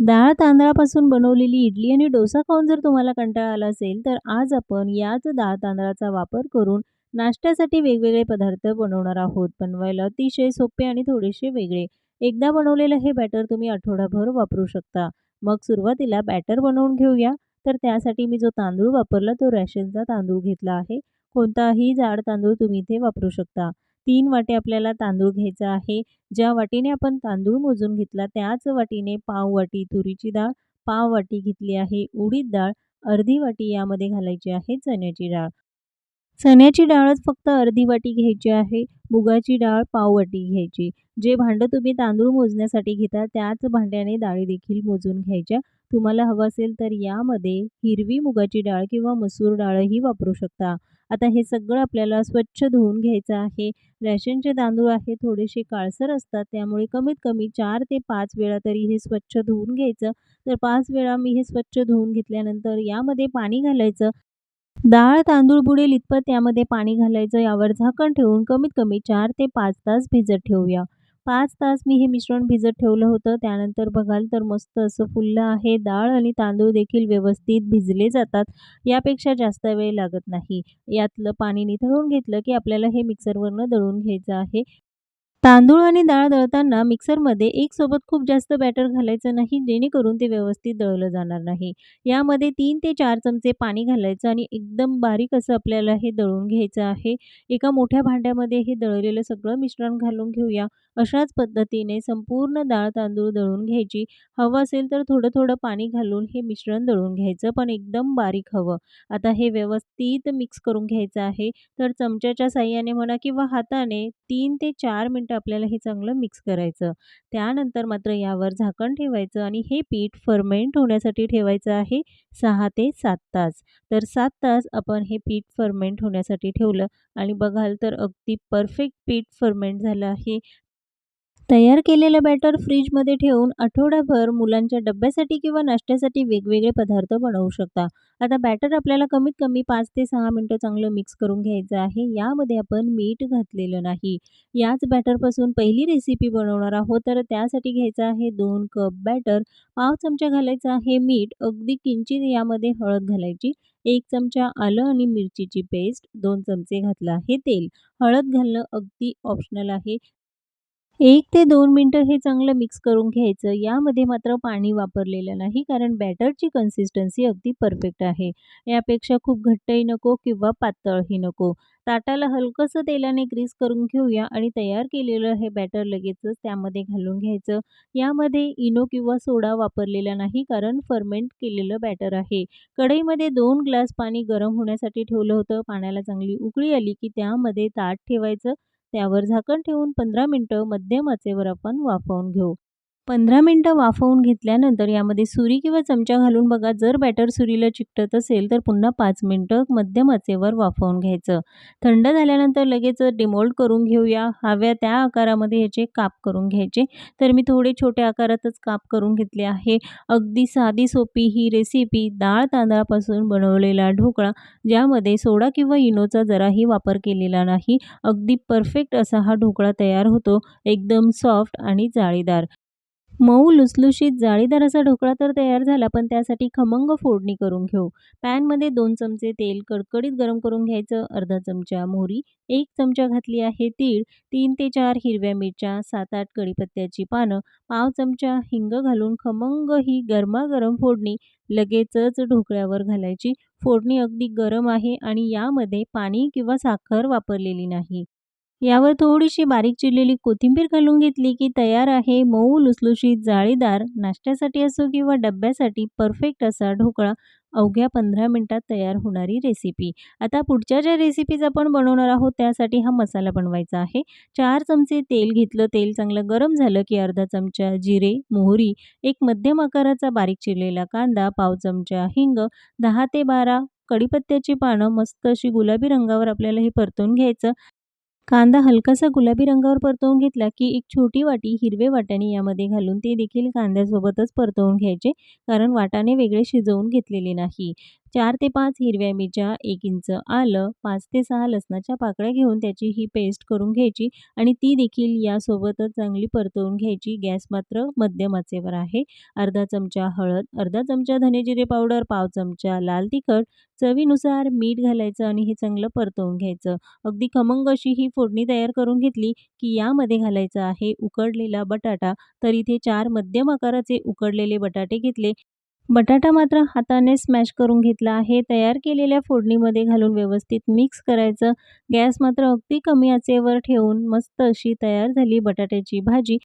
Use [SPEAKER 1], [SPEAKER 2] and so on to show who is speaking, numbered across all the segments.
[SPEAKER 1] डाळ तांदळापासून बनवलेली इडली आणि डोसा खाऊन जर तुम्हाला कंटाळा आला असेल, तर आज आपण याच डाळ तांदळाचा वापर करून नाश्त्यासाठी वेगवेगळे पदार्थ बनवणार आहोत. बनवायला अतिशय सोपे आणि थोडेसे वेगळे. एकदा बनवलेलं हे बॅटर तुम्ही आठवडाभर वापरू शकता. मग सुरुवातीला बॅटर बनवून घेऊया. तर त्यासाठी मी जो तांदूळ वापरला तो रॅशनचा तांदूळ घेतला आहे. कोणताही जाड तांदूळ तुम्ही इथे वापरू शकता. तीन वाटी आपल्याला तांदूळ घ्यायचा आहे. ज्या वाटीने आपण तांदूळ मोजून घेतला त्याच वाटीने पाव वाटी तुरीची डाळ, पाव वाटी घेतली आहे उडीद डाळ, अर्धी वाटी यामध्ये घालायची आहे चण्याची डाळ. चण्याची डाळच फक्त अर्धी वाटी घ्यायची आहे. मुगाची डाळ पाव वाटी घ्यायची. जे भांडं तुम्ही तांदूळ मोजण्यासाठी घेता त्याच भांड्याने डाळी देखील मोजून घ्यायच्या. तुम्हाला हवं असेल तर यामध्ये हिरवी मुगाची डाळ किंवा मसूर डाळही वापरू शकता. आता हे सगळं आपल्याला स्वच्छ धुवून घ्यायचं आहे. रॅशनचे तांदूळ आहे थोडेसे काळसर असतात त्यामुळे कमीत कमी चार ते पाच वेळा तरी हे स्वच्छ धुवून घ्यायचं. तर पाच वेळा मी हे स्वच्छ धुवून घेतल्यानंतर यामध्ये पाणी घालायचं. डाळ तांदूळ बुडेल इतपत त्यामध्ये पाणी घालायचं. यावर झाकण ठेवून कमीत कमी चार ते पाच तास भिजत ठेवूया. पाच तास मी हे मिश्रण भिजत ठेवलं होतं. त्यानंतर बघाल तर मस्त असं फुललं आहे. डाळ आणि तांदूळ देखील व्यवस्थित भिजले जातात. यापेक्षा जास्त वेळ लागत नाही. यातलं पाणी निथळून घेतलं की आपल्याला हे मिक्सरवरनं दळून घ्यायचं आहे. तांदूळ आणि डाळ दळताना मिक्सरमध्ये एकसोबत खूप जास्त बॅटर घालायचं नाही जेणेकरून ते व्यवस्थित दळलं जाणार नाही. यामध्ये तीन ते चार चमचे पाणी घालायचं आणि एकदम बारीक असं आपल्याला हे दळून घ्यायचं आहे. एका मोठ्या भांड्यामध्ये हे दळलेलं सगळं मिश्रण घालून घेऊया. अशाच पद्धतीने संपूर्ण डाळ तांदूळ दळून घ्यायची. हवं असेल तर थोडं-थोडं पाणी घालून हे मिश्रण दळून घ्यायचं पण एकदम बारीक हवं. आता हे व्यवस्थित मिक्स करून घ्यायचं आहे. तर चमच्याच्या साह्याने म्हणा किंवा हाताने तीन ते 4 मिनिटं आपल्याला हे चांगलं मिक्स करायचं. त्यानंतर मात्र यावर झाकण ठेवायचं आणि हे पीठ फर्मेंट होण्यासाठी ठेवायचं आहे सहा ते सात तास. तर सात तास आपण हे पीठ फर्मेंट होण्यासाठी ठेवलं आणि बघाल तर अगदी परफेक्ट पीठ फर्मेंट झालं आहे. तयार केलेलं बॅटर फ्रीजमध्ये ठेवून आठवडाभर मुलांच्या डब्यासाठी किंवा नाश्त्यासाठी वेगवेगळे पदार्थ बनवू शकता. आता बॅटर आपल्याला कमीत कमी पाच ते सहा मिनटं चांगलं मिक्स करून घ्यायचं आहे. यामध्ये आपण मीठ घातलेलं नाही. याच बॅटरपासून पहिली रेसिपी बनवणार आहोत. तर त्यासाठी घ्यायचं आहे दोन कप बॅटर. पाव चमचा घालायचं आहे मीठ. अगदी किंचित यामध्ये हळद घालायची. एक चमचा आलं आणि मिरचीची पेस्ट. दोन चमचे घातलं आहे तेल. हळद घालणं अगदी ऑप्शनल आहे. एक ते दोन मिनटं हे चांगलं मिक्स करून घ्यायचं. यामध्ये मात्र पाणी वापरलेलं नाही कारण बॅटरची कन्सिस्टन्सी अगदी परफेक्ट आहे. यापेक्षा खूप घट्टही नको किंवा पातळही नको. ताटाला हलकंसं तेलाने ग्रीस करून घेऊया आणि तयार केलेलं हे बॅटर लगेचच त्यामध्ये घालून घ्यायचं. यामध्ये इनो किंवा सोडा वापरलेला नाही कारण फर्मेंट केलेलं बॅटर आहे. कढईमध्ये दोन ग्लास पाणी गरम होण्यासाठी ठेवलं होतं. पाण्याला चांगली उकळी आली की त्यामध्ये ताट ठेवायचं. त्यावर झाकण ठेवून पंधरा मिनटं मध्यम आचेवर आपण वाफवून घेऊ. पंधरा मिनटं वाफवून घेतल्यानंतर यामध्ये सुरी किंवा चमचा घालून बघा जर बॅटर सुरीला चिकटत असेल तर पुन्हा पाच मिनटं मध्यम आचेवर वाफवून घ्यायचं. थंड झाल्यानंतर लगेच डिमोल्ड करून घेऊया. हव्या त्या आकारामध्ये याचे काप करून घ्यायचे. तर मी थोडे छोट्या आकारातच काप करून घेतले आहे. अगदी साधी सोपी ही रेसिपी डाळ तांदळापासून बनवलेला ढोकळा ज्यामध्ये सोडा किंवा इनोचा जराही वापर केलेला नाही. अगदी परफेक्ट असा हा ढोकळा तयार होतो. एकदम सॉफ्ट आणि जाळीदार. मऊ लुसलुशीत जाळीदार असा ढोकळा तर तयार झाला पण त्यासाठी खमंग फोडणी करून घेऊ. पॅनमध्ये दोन चमचे तेल कडकडीत गरम करून घ्यायचं. अर्धा चमचा मोहरी, एक चमचा घातली आहे तीळ, तीन ते चार हिरव्या मिरच्या, 7-8 कढीपत्त्याची पानं, पाव चमचा हिंग घालून खमंग ही गरमागरम फोडणी लगेचच ढोकळ्यावर घालायची. फोडणी अगदी गरम आहे आणि यामध्ये पाणी किंवा साखर वापरलेली नाही. यावर थोडीशी बारीक चिरलेली कोथिंबीर घालून घेतली की तयार आहे मऊ लुसलुशीत जाळीदार नाश्त्यासाठी असो किंवा डब्यासाठी परफेक्ट असा ढोकळा. अवघ्या पंधरा मिनटात तयार होणारी रेसिपी. आता पुढच्या ज्या रेसिपीज आपण बनवणार आहोत त्यासाठी हा मसाला बनवायचा आहे. चार चमचे तेल घेतलं. तेल चांगलं गरम झालं की अर्धा चमचा जिरे, मोहरी, एक मध्यम आकाराचा बारीक चिरलेला कांदा, पाव चमचा हिंग, दहा ते बारा कडीपत्त्याची पानं मस्त अशी गुलाबी रंगावर आपल्याला हे परतून घ्यायचं. कांदा हलकासा गुलाबी रंगावर परतवून घेतला की एक छोटी वाटी हिरवे वाटाणे यामध्ये घालून ते देखील कांद्यासोबतच परतवून घ्यायचे कारण वाटाणे वेगळे शिजवून घेतलेले नाही. चार ते पाच हिरव्या मिरच्या एक इंच आलं पाच ते सहा लसणाच्या पाकळ्या घेऊन त्याची ही पेस्ट करून घ्यायची आणि ती देखील यासोबतच चांगली परतवून घ्यायची. गॅस मात्र मध्यम आचेवर आहे. अर्धा चमचा हळद अर्धा चमचा धनेजिरे पावडर पाव चमचा लाल तिखट चवीनुसार मीठ घालायचं आणि हे चांगलं परतवून घ्यायचं. अगदी खमंग अशी ही फोडणी तयार करून घेतली की यामध्ये घालायचं आहे उकडलेला बटाटा. तर इथे चार मध्यम आकाराचे उकडलेले बटाटे घेतले. बटाटा मात्र हाताने स्मॅश करून घेतला. आहे तयार केलेल्या फोडणीमध्ये घालून व्यवस्थित मिक्स करायचं. गॅस मात्र अगदी कमी आचेवर ठेवून मस्त अशी तयार झाली बटाट्याची भाजी.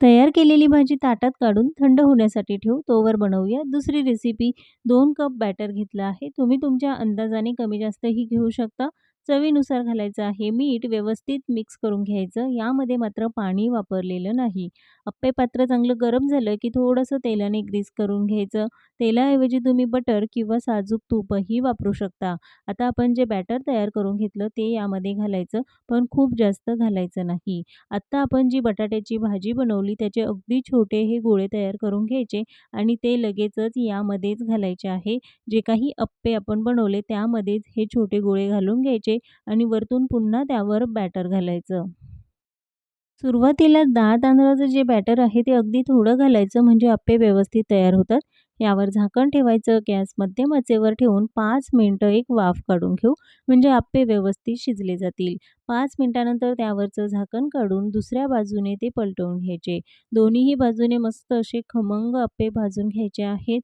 [SPEAKER 1] तयार केलेली भाजी ताटात काढून थंड होण्यासाठी ठेवू. तोवर बनवूया दुसरी रेसिपी दोन कप बॅटर घेतलं आहे. तुम्ही तुमच्या अंदाजाने कमी जास्तही घेऊ शकता. चवीनुसार घालायचं आहे. मीठ व्यवस्थित मिक्स करून घ्यायचं. यामध्ये मात्र पाणी वापरलेलं नाही. अप्पे पात्र चांगलं गरम झालं की थोडंसं तेलाने ग्रीस करून घ्यायचं. तेलाऐवजी तुम्ही बटर किंवा साजूक तूपही वापरू शकता. आता आपण जे बॅटर तयार करून घेतलं ते यामध्ये घालायचं पण खूप जास्त घालायचं नाही. आत्ता आपण जी बटाट्याची भाजी बनवली त्याचे अगदी छोटे हे गोळे तयार करून घ्यायचे आणि ते लगेचच यामध्येच घालायचे आहे. जे काही अप्पे आपण बनवले त्यामध्येच हे छोटे गोळे घालून घ्यायचे. आणि वरतून पुन्हा त्यावर बॅटर घालायचं. सुरुवातीला डाळ तांदळाचं जे बॅटर आहे ते अगदी थोडं घालायचं म्हणजे अप्पे व्यवस्थित तयार होतात. यावर झाकण ठेवायचं गॅस मध्यम आचेवर ठेवून पाच मिनटं एक वाफ काढून घेऊ म्हणजे अप्पे व्यवस्थित शिजले जातील. पाच मिनटानंतर त्यावरचं झाकण काढून दुसऱ्या बाजूने ते पलटवून घ्यायचे. दोन्हीही बाजूने मस्त असे खमंग अप्पे भाजून घ्यायचे आहेत.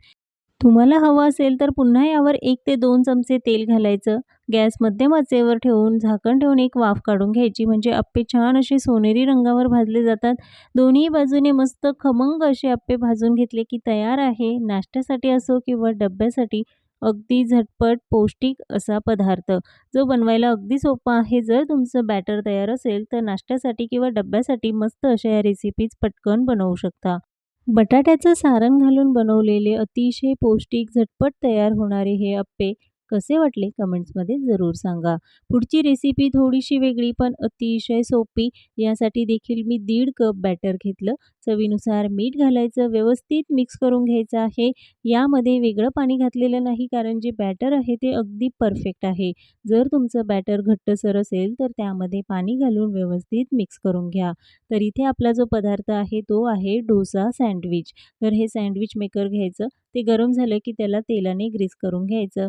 [SPEAKER 1] तुम्हाला हवं असेल तर पुन्हा यावर एक ते दोन चमचे तेल घालायचं. गॅस मध्यम आचेवर ठेवून झाकण ठेवून एक वाफ काढून घ्यायची. म्हणजे अप्पे छान असे सोनेरी रंगावर भाजले जातात. दोन्ही बाजूने मस्त खमंग असे अप्पे भाजून घेतले की तयार आहे. नाश्त्यासाठी असो किंवा डब्यासाठी अगदी झटपट पौष्टिक असा पदार्थ. जो बनवायला अगदी सोपा आहे. जर तुमचं बॅटर तयार असेल तर नाश्त्यासाठी किंवा डब्यासाठी मस्त अशा या रेसिपीज पटकन बनवू शकता. बटाट्याचं सारण घालून बनवलेले अतिशय पौष्टिक झटपट तयार होणारे हे अप्पे कसे वाटले कमेंट्समध्ये जरूर सांगा. पुढची रेसिपी थोडीशी वेगळी पण अतिशय सोपी. यासाठी देखील मी दीड कप बॅटर घेतलं. चवीनुसार मीठ घालायचं व्यवस्थित मिक्स करून घ्यायचं आहे. यामध्ये वेगळं पाणी घातलेलं नाही कारण जे बॅटर आहे ते अगदी परफेक्ट आहे. जर तुमचं बॅटर घट्टसर असेल तर त्यामध्ये पाणी घालून व्यवस्थित मिक्स करून घ्या. तर इथे आपला जो पदार्थ आहे तो आहे डोसा सँडविच तर हे सँडविच मेकर घ्यायचं. ते गरम झालं की त्याला तेलाने ग्रीस करून घ्यायचं.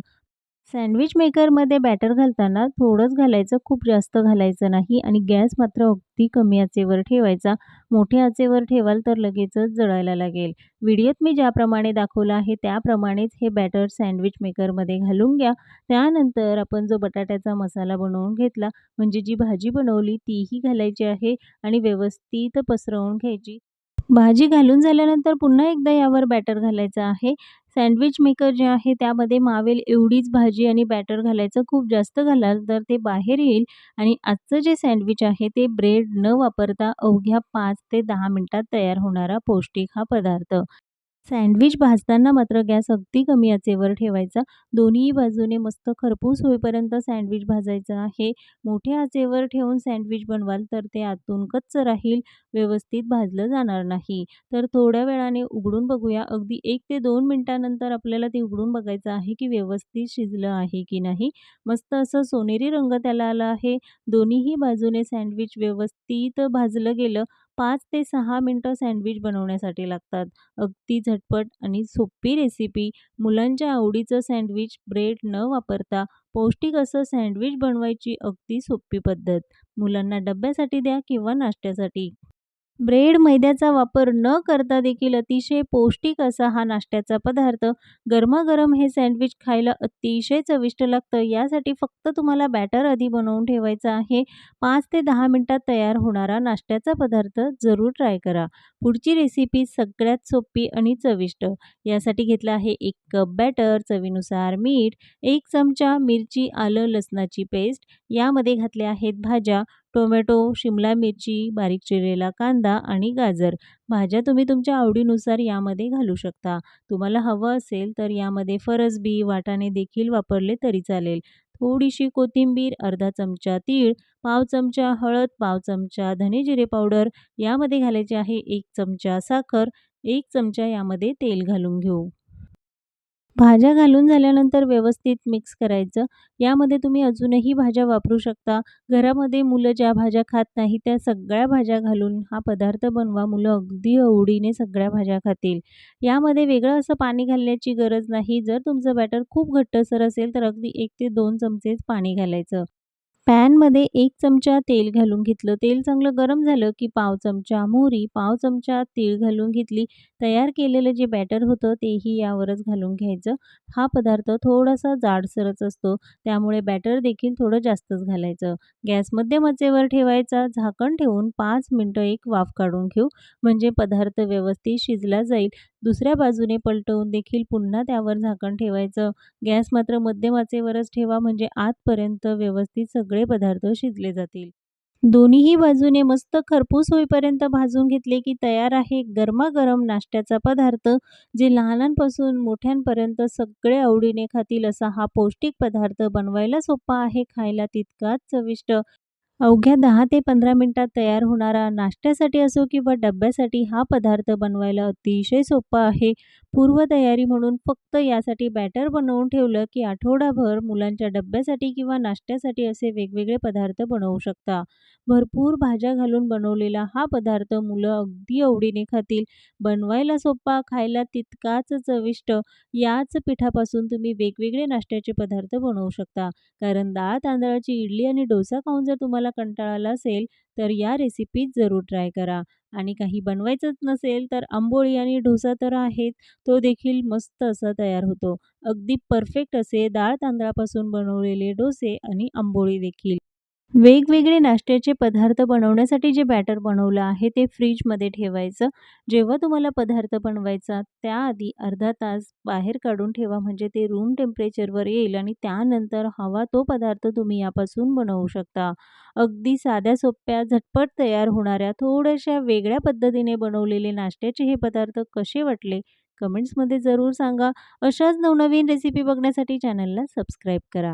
[SPEAKER 1] सँडविच मेकरमध्ये बॅटर घालताना थोडंच घालायचं खूप जास्त घालायचं नाही आणि गॅस मात्र अगदी कमी आचेवर ठेवायचा. मोठ्या आचेवर ठेवाल तर लगेचच जळायला लागेल. व्हिडिओत मी ज्याप्रमाणे दाखवलं आहे त्याप्रमाणेच हे बॅटर सँडविच मेकरमध्ये घालून घ्या. त्यानंतर आपण जो बटाट्याचा मसाला बनवून घेतला म्हणजे जी भाजी बनवली तीही घालायची आहे आणि व्यवस्थित पसरवून घ्यायची. भाजी घालून झाल्यानंतर पुन्हा एकदा यावर बॅटर घालायचं आहे. सँडविच मेकर जे आहे त्यामध्ये मावेल एवढीच भाजी आणि बॅटर घालायचं खूप जास्त घालाल तर ते बाहेर येईल. आणि आजचं जे सँडविच आहे ते ब्रेड न वापरता अवघ्या पाच ते दहा मिनटात तयार होणारा पौष्टिक हा पदार्थ. सँडविच भाजताना मात्र गॅस अगदी कमी आचेवर ठेवायचा. दोन्ही बाजूने मस्त खरपूस होईपर्यंत सँडविच भाजायचं आहे. मोठ्या आचेवर ठेवून सँडविच बनवाल तर ते आतून कच्च राहील व्यवस्थित भाजलं जाणार नाही. तर थोड्या वेळाने उघडून बघूया. अगदी एक ते दोन मिनटानंतर आपल्याला ते उघडून बघायचं आहे की व्यवस्थित शिजलं आहे की नाही. मस्त असं सोनेरी रंग त्याला आला आहे. दोन्हीही बाजूने सँडविच व्यवस्थित भाजलं गेलं. पाच ते सहा मिनटं सँडविच बनवण्यासाठी लागतात. अगदी झटपट आणि सोपी रेसिपी. मुलांच्या आवडीचं सँडविच ब्रेड न वापरता पौष्टिक असं सँडविच बनवायची अगदी सोपी पद्धत. मुलांना डब्यासाठी द्या किंवा नाश्त्यासाठी. ब्रेड मैद्याचा वापर न करता देखील अतिशय पौष्टिक असा हा नाश्त्याचा पदार्थ गरमागरम हे सँडविच खायला अतिशय चविष्ट लागतं. यासाठी फक्त तुम्हाला बॅटर आधी बनवून ठेवायचं आहे. पाच ते दहा मिनटात तयार होणारा नाश्त्याचा पदार्थ जरूर ट्राय करा. पुढची रेसिपी सगळ्यात सोपी आणि चविष्ट. यासाठी घेतलं आहे एक कप बॅटर चवीनुसार मीठ एक चमचा मिरची आलं लसणाची पेस्ट. यामध्ये घातल्या आहेत भाज्या टोमॅटो शिमला मिरची बारीक चिरलेला कांदा आणि गाजर. भाज्या तुम्ही तुमच्या आवडीनुसार यामध्ये घालू शकता. तुम्हाला हवं असेल तर यामध्ये फरसबी वाटाणे देखील वापरले तरी चालेल. थोडीशी कोथिंबीर अर्धा चमचा तीळ पाव चमचा हळद पाव चमचा धने जिरे पावडर यामध्ये घालायचे आहे एक चमचा साखर एक चमचा यामध्ये तेल घालून घेऊ. भाज्या घालून झाल्यानंतर व्यवस्थित मिक्स करायचं. यामध्ये तुम्ही अजूनही भाज्या वापरू शकता. घरामध्ये मुलं ज्या भाज्या खात नाही त्या सगळ्या भाज्या घालून हा पदार्थ बनवा. मुलं अगदी आवडीने सगळ्या भाज्या खातील. यामध्ये वेगळं असं पाणी घालण्याची गरज नाही. जर तुमचं बॅटर खूप घट्टसर असेल तर अगदी एक ते दोन चमचेच पाणी घालायचं. पॅनमध्ये एक चमचा तेल घालून घेतलं. तेल चांगलं गरम झालं की पाव चमचा मोहरी, पाव चमचा तीळ घालून घेतली. तयार केलेलं जे बॅटर होतं तेही यावरच घालून घ्यायचं. हा पदार्थ थोडासा जाडसरच असतो त्यामुळे बॅटर देखील थोडं जास्तच घालायचं. गॅस मध्यम आचेवर ठेवायचा. झाकण ठेवून पाच मिनटं एक वाफ काढून घेऊ म्हणजे पदार्थ व्यवस्थित शिजला जाईल. दुसऱ्या बाजूने पलटवून देखील पुन्हा त्यावर झाकण ठेवायचं. गॅस मात्र मध्यम आचेवरच ठेवा म्हणजे आतपर्यंत व्यवस्थित सगळे पदार्थ शिजले जातील. दोन्हीही बाजूने मस्त खरपूस होईपर्यंत भाजून घेतले की तयार आहे गरमागरम नाश्त्याचा पदार्थ. जे लहानांपासून मोठ्यांपर्यंत सगळे आवडीने खातील असा हा पौष्टिक पदार्थ बनवायला सोपा आहे, खायला तितकाच चविष्ट. अवघ्या दहा ते पंधरा मिनटात तयार होणारा नाश्त्यासाठी असो किंवा डब्यासाठी हा पदार्थ बनवायला अतिशय सोपा आहे. पूर्वतयारी म्हणून फक्त यासाठी बॅटर बनवून ठेवलं की आठवडाभर मुलांच्या डब्यासाठी किंवा नाश्त्यासाठी असे वेगवेगळे पदार्थ बनवू शकता. भरपूर भाज्या घालून बनवलेला हा पदार्थ मुलं अगदी आवडीने खातील. बनवायला सोपा, खायला तितकाच चविष्ट. याच पिठापासून तुम्ही वेगवेगळे नाश्त्याचे पदार्थ बनवू शकता. कारण डाळ तांदळाची इडली आणि डोसा खाऊन जर तुम्हाला कंटाळा आला असेल तर या रेसिपीज जरूर ट्राय करा. आणि काही बनवायचंच नसेल तर आंबोळी आणि डोसा तर आहेच. तो देखील मस्त असा तयार होतो. अगदी परफेक्ट असे डाळ तांदळापासून बनवलेले डोसे आणि आंबोळी देखील. वेगवेगळे नाश्त्याचे पदार्थ बनवण्यासाठी जे बॅटर बनवलं आहे ते फ्रीजमध्ये ठेवायचं. जेव्हा तुम्हाला पदार्थ बनवायचा त्याआधी अर्धा तास बाहेर काढून ठेवा म्हणजे ते रूम टेम्परेचरवर येईल आणि त्यानंतर हवा तो पदार्थ तुम्ही यापासून बनवू शकता. अगदी साध्या सोप्या झटपट तयार होणाऱ्या थोड्याशा वेगळ्या पद्धतीने बनवलेले नाश्त्याचे हे पदार्थ कसे वाटले कमेंट्समध्ये जरूर सांगा. अशाच नवनवीन रेसिपी बघण्यासाठी चॅनलला सबस्क्राईब करा.